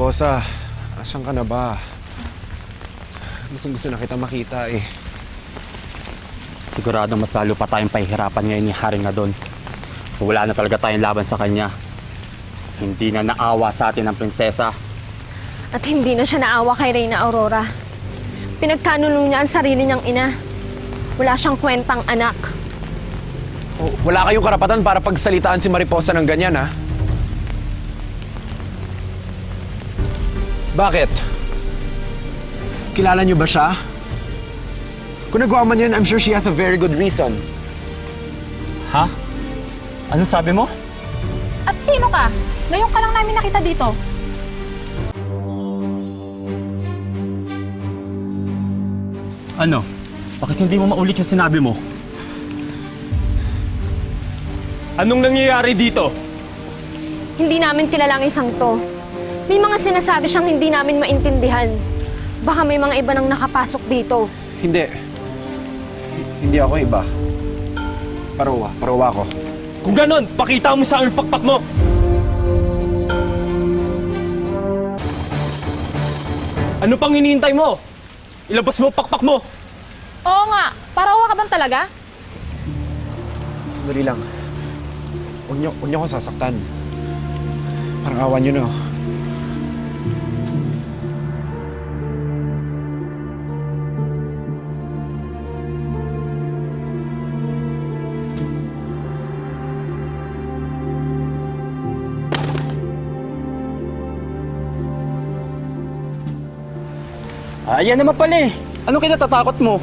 Mariposa, asan ka na ba? Gusto gusto na kita makita eh. Sigurado mas lalo pa tayong pahihirapan ngayon ni Haring na doon. Wala na talaga tayong laban sa kanya. Hindi na naawa sa atin ang prinsesa. At hindi na siya naawa kay Reyna Aurora. Pinagkanulo niya ang sarili niyang ina. Wala siyang kwentang anak. Oh, wala kayong karapatan para pagsalitaan si Mariposa ng ganyan, ha? Bakit? Kilala niyo ba siya? Kung nagawa man yun, I'm sure she has a very good reason. Ha? Anong sabi mo? At sino ka? Ngayon ka lang namin nakita dito. Ano? Bakit hindi mo maulit yung sinabi mo? Anong nangyayari dito? Hindi namin kilala ang isang to. May mga sinasabi siyang hindi namin maintindihan. Baka may mga iba nang nakapasok dito. Hindi. Hindi ako iba. Parowa. Parowa ako. Kung ganon, pakita mo sa amin pakpak mo! Ano pang hinihintay mo? Ilabas mo ang pakpak mo! Oo nga, parawa ka bang talaga? Sandali lang. Huwag niyo, huwag niyo ako sasaktan. Parang awan niyo na. oh. Ayan naman pala eh. Ano kinatatakot mo?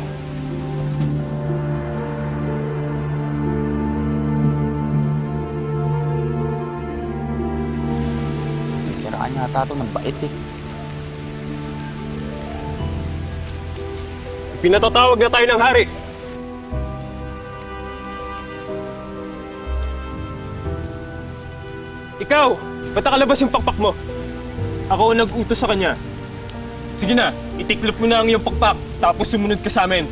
Sisiraan yata ito ng bait eh. Pinatatawag na tayo ng hari. Ikaw, ba't nakalabas yung pakpak mo? Ako ang nag-utos sa kanya. Sige na, itiklop mo na ang iyong pakpak, tapos sumunod ka sa amin.